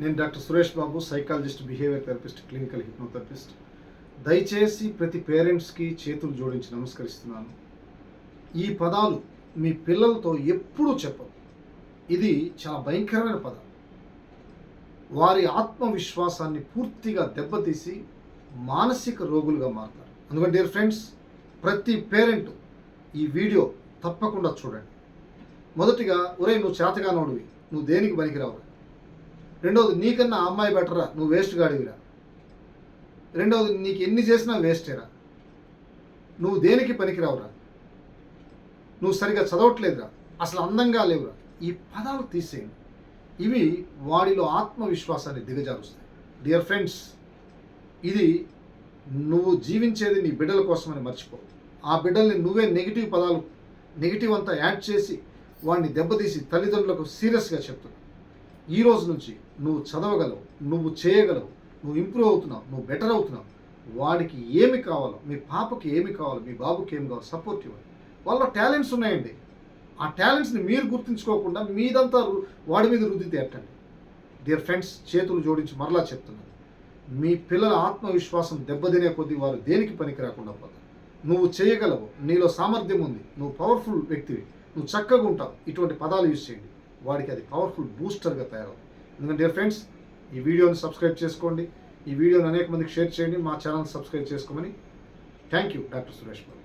నేను doctor Suresh Babu psychologist behaviour therapist clinical hypnotherapist. దయచేసి ప్రతి పేరెంట్స్కి చేతులు జోడించి నమస్కరిస్తున్నాను. ఈ పదాలు మీ పిల్లలతో ఎప్పుడూ చెప్పదు ఇది చాలా భయంకరమైన పదం. వారి ఆత్మవిశ్వాసాన్ని పూర్తిగా దెబ్బతీసి మానసిక రోగులుగా మారుతారు. అందుకని డియర్ ఫ్రెండ్స్ ప్రతి పేరెంట్ ఈ వీడియో తప్పకుండా చూడండి. మొదటిగా ఒరే నువ్వు చేతగానోడివి. నువ్వు దేనికి పనికిరావు? రెండవది నీకన్నా అమ్మాయి బెటరా నువ్వు వేస్ట్ గాడివిరా. రెండవది నీకు ఎన్ని చేసినా వేస్టేరా నువ్వు దేనికి పనికిరావురా. నువ్వు సరిగా చదవట్లేదురా అసలు అందంగా లేవురా. ఈ పదాలు తీసేయండి ఇవి వాడిలో ఆత్మవిశ్వాసాన్ని దిగజారుస్తాయి. డియర్ ఫ్రెండ్స్ ఇది నువ్వు జీవించేది నీ బిడ్డల కోసమని మర్చిపో. ఆ బిడ్డల్ని నువ్వే నెగిటివ్ పదాలు నెగిటివ్ అంతా యాడ్ చేసి వాడిని దెబ్బతీసి తల్లిదండ్రులకు సీరియస్గా చెప్తున్నావు. ఈ రోజు నుంచి నువ్వు చదవగలవు నువ్వు చేయగలవు నువ్వు ఇంప్రూవ్ అవుతున్నావు నువ్వు బెటర్ అవుతున్నావు. వాడికి ఏమి కావాలో మీ పాపకి ఏమి కావాలో మీ బాబుకి ఏమి కావాలో సపోర్ట్ ఇవ్వండి వాళ్ళ టాలెంట్స్ ఉన్నాయండి. ఆ టాలెంట్స్ని మీరు గుర్తుంచుకోకుండా మీదంతా వాడి మీద రుద్దితే ఎట్టండి డియర్ ఫ్రెండ్స్ చేతులు జోడించి మరలా చెప్తున్నాను. మీ పిల్లల ఆత్మవిశ్వాసం దెబ్బతినే కొద్దీ వారు దేనికి పనికి రాకుండా పోతారు. నువ్వు చేయగలవు నీలో సామర్థ్యం ఉంది నువ్వు పవర్ఫుల్ వ్యక్తివి నువ్వు చక్కగా ఉంటావు. ఇటువంటి పదాలు యూజ్ చేయండి. వాడికి అది పవర్ఫుల్ బూస్టర్గా తయారవుతుంది. ఎందుకంటే డియర్ ఫ్రెండ్స్ ఈ వీడియోని సబ్స్క్రైబ్ చేసుకోండి. ఈ వీడియోని అనేక మందికి షేర్ చేయండి. మా ఛానల్ సబ్స్క్రైబ్ చేసుకోమని. Thank you doctor Suresh Babu